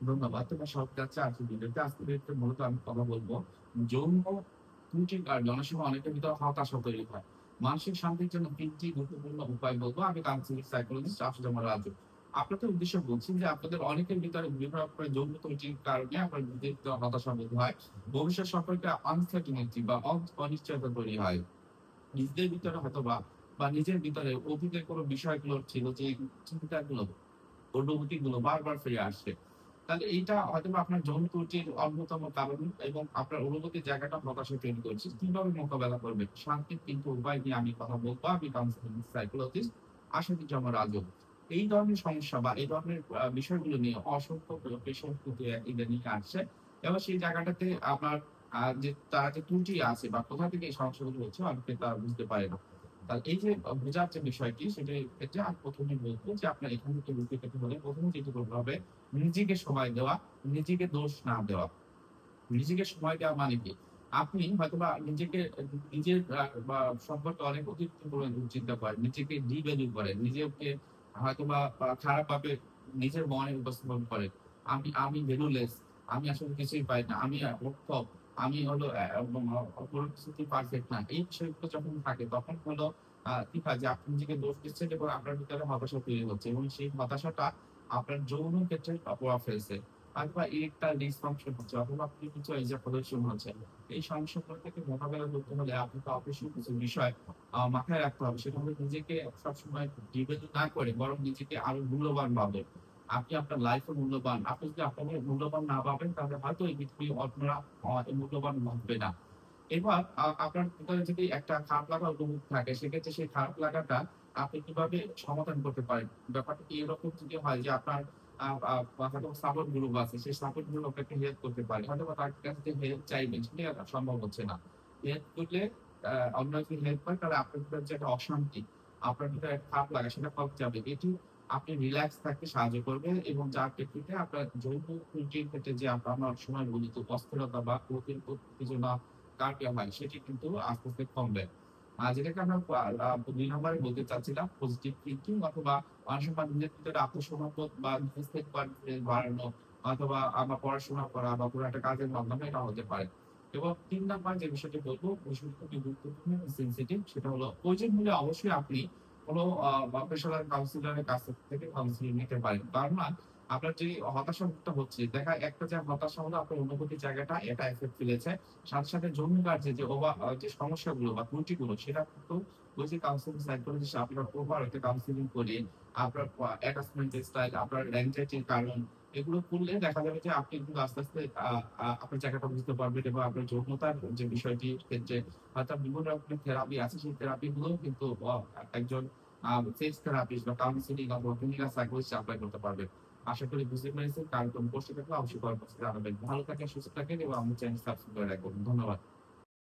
ধন্যবাদ। তোমার সব কাছে আছে ভিডিওতে আজকে ভিডিওতে মূলত আমি কথা বলব যৌন অনেকের ভিতরে হতাশা তৈরি হয়। মানসিক শান্তির জন্য তিনটি গুরুত্বপূর্ণ উপায় বলব। আমি কাউন্সিলিং সাইকোলজিস্ট রাজু। আপনাদের উদ্দেশ্য বলছি যে আপনাদের অনেকের ভিতরে বিভিন্ন যৌন কারণে আপনার হতাশা বোধ হয়। ভবিষ্যৎ সম্পর্কে আনসার্টিনিটি বা অনিশ্চয়তা তৈরি হয়। নিজেদের ভিতরে হয়তো বা বা নিজের ভিতরে অতীতের কোনো বিষয়গুলো ছিল যে চিন্তাগুলো অনুভূতি গুলো বারবার ফিরে আসছে। তাহলে এইটা হয়তো আপনার যৌন ত্রুটির অন্যতম কারণ এবং আপনার অনুভূতির জায়গাটা তৈরি করছে। কীভাবে মোকাবেলা করবে? শান্তির তিনটে উপায় নিয়ে আমি কথা বলব। আমি কাউন্সিলিং সাইকোলজিস্ট আশাদি জমা রাজু। এই ধরনের সমস্যা বা এই ধরনের বিষয়গুলো নিয়ে অসংখ্য পেশেন্ট কিন্তু ইদানিং আসছে। এবং সেই জায়গাটাতে আপনার যে, তারা যে ত্রুটি আছে বা কোথা থেকে এই সমস্যাগুলো হচ্ছে অনেকে তারা বুঝতে পারে না। এই যে বোঝার যে বিষয়টি ক্ষেত্রে আমি প্রথমে বলব যে আপনার পেতে হলে প্রথমে যেটি করতে হবে, নিজেকে সময় দেওয়া, নিজেকে দোষ না দেওয়া। নিজেকে সময় দেওয়া মানে কি? আপনি হয়তো বা নিজেকে, নিজের বা সম্পর্কে অনেক অতিরিক্ত চিন্তা করেন, নিজেকে ডিভ্যালু করেন, নিজেকে হয়তো বা খারাপ ভাবে নিজের মনে উপস্থাপন করেন। আমি আমি ভ্যালুলেস আমি আসলে কিছুই পাই না, আমি অক্ষম। আমি হলো পরিস্থিতি পারফেক্ট না। এই বিষয়গুলো যখন থাকে তখন হলো আহ, কি যে আপনি নিজেকে দোষ দিচ্ছেন এবং আপনার ভিতরে হতাশা তৈরি হচ্ছে এবং সেই হতাশাটা আপনার যৌন ক্ষেত্রে প্রভাব ফেলছে। অথবা একটা ডিসফাংশন হচ্ছে অথবা আপনি কিছু এজাকুলেশন হচ্ছে। এই সমস্যাগুলো থেকে মোকাবেলা করতে হলে আপনাকে অবশ্যই কিছু বিষয় মাথায় রাখতে হবে। সেটা হলো নিজেকে সবসময় ডিবেট না করে বরং নিজেকে আরও মূল্যবান ভাবেন আপনি আপনার লাইফে মূল্যবান, আপনি যদি আপনাকে মূল্যবান না ভাবেন, তাহলে হয়তো এই পৃথিবী আপনারা মূল্যবান ভাববে না। এবার আপনার ভিতরে যদি একটা খারাপ লাগা অনুভূতি থাকে, সেক্ষেত্রে সেই খারাপ লাগাটা আপনি কীভাবে সমাধান করতে পারেন? ব্যাপারটা এরকম যদি হয় যে আপনার সাপোর্ট গ্রুপ আছে, সেই সাপোর্ট গ্রুপ আপনাকে হেল্প করতে পারে। হয়তো বা তার কাছ হেল্প চাইবেন সেটা সম্ভব হচ্ছে না। হেল্প করলে অন্য যদি হেল্প করে, তাহলে আপনার ভিতরে যে একটা অশান্তি, আপনার ভিতরে খারাপ লাগা, সেটা কম যাবে। এটি আপনি রিল্যাক্স থাকতে সাহায্য করবে এবং যার প্রেক্ষিতে আপনার যৌন ত্রুটির ক্ষেত্রে যে অনেক সময় বলি তো অস্থিরতা বা প্রতির উত্তেজনা কাটিয়ে হয়, সেটি কিন্তু আস্তে আস্তে কমবে। আর যেটাকে আমরা দুই নম্বরে বলতে চাচ্ছিলাম পজিটিভ থিঙ্কিং অথবা সময় নিজের ভিতরে আত্মসমর্পণ বা নিজের বাড়ানো অথবা আমরা পড়াশোনা করা বা কোনো একটা কাজের মাধ্যমে এটা হতে পারে। এবং তিন নাম্বার যে বিষয়টি বলব, বিষয়টি খুবই গুরুত্বপূর্ণ সেন্সিটিভ সেটা হলো প্রয়োজন হলে অবশ্যই আপনি কোনো পেশাদার কাউন্সিলরের কাছ থেকে কাউন্সিলিং নিতে পারেন। কারণ আপনার যে হতাশা মুক্ত হচ্ছে দেখা একটা যে হতাশা হলো আপনার অনুভূতির জায়গাটা এটা এফেক্ট ফেলেছে। সাথে সাথে জমি যে ওভা- আহ, যে সমস্যাগুলো বা ত্রুটিগুলো সেটা কিন্তু যে কাউন্সিলিং সাইকোলজিস্ট আপনার ওভার হতে কাউন্সিলিং করে, আপনার অ্যাটাচমেন্ট স্টাইল আপনার অ্যাংজাইটির কারণ, এগুলো করলে দেখা যাবে যে আপনি কিন্তু আস্তে আস্তে আপনার জায়গাটা বুঝতে পারবেন এবং আপনার যৌনতার যে বিষয়টির ক্ষেত্রে হয়তো বিভিন্ন রকমের থেরাপি আছে, সেই থেরাপি গুলো কিন্তু একজন সেক্স থেরাপিস্ট বা কাউন্সিলিং অথবা ক্লিনিক্যাল সাইকোলজিস্ট অ্যাপ্লাই করতে পারবেন আশা করি বুঝতে পেরেছেন কারণ কোনো থাকলে অবশ্যই করতে জানাবেন। ভালো থাকেন, সুস্থ থাকেন এবং আমি চ্যানেল সাবস্ক্রাইব করে রাখবেন ধন্যবাদ।